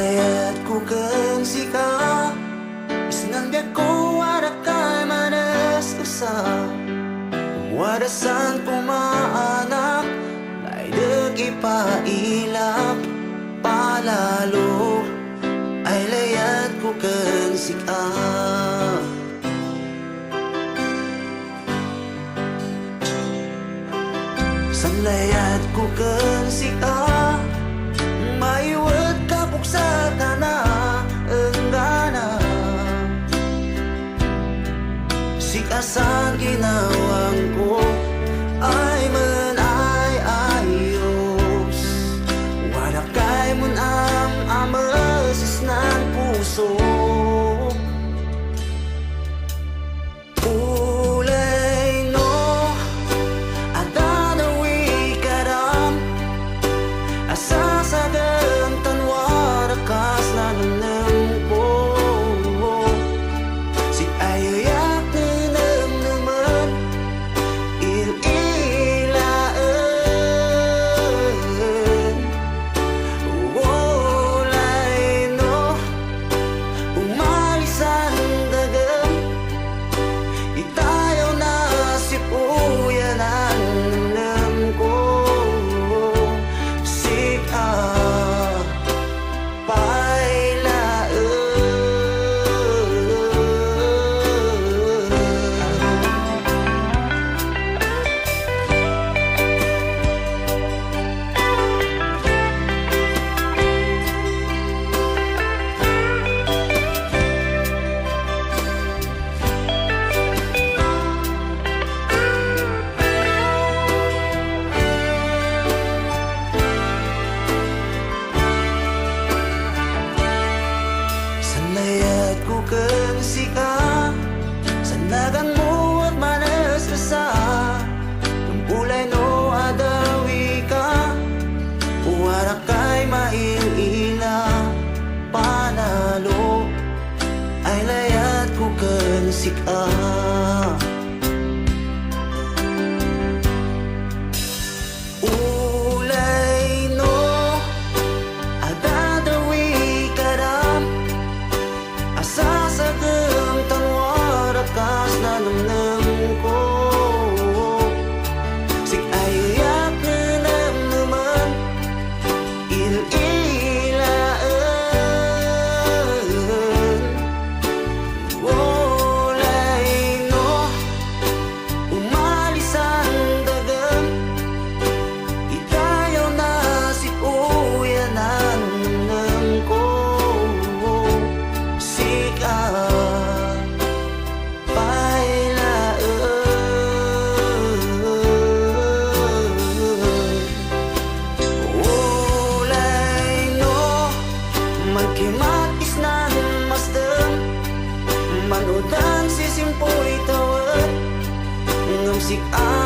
layat ko kang sika Isnang biyak ko warak kay manas usa Warasan pumaanak Naidag ipailap Palalo Ay layat ko kang sika Sanlayat ko kang sika sa akin awang ko music up Ulay no Adadawi karam. Asasagang tangwar Akas na namnam ko. Sig ayayak na naman. Il-il music.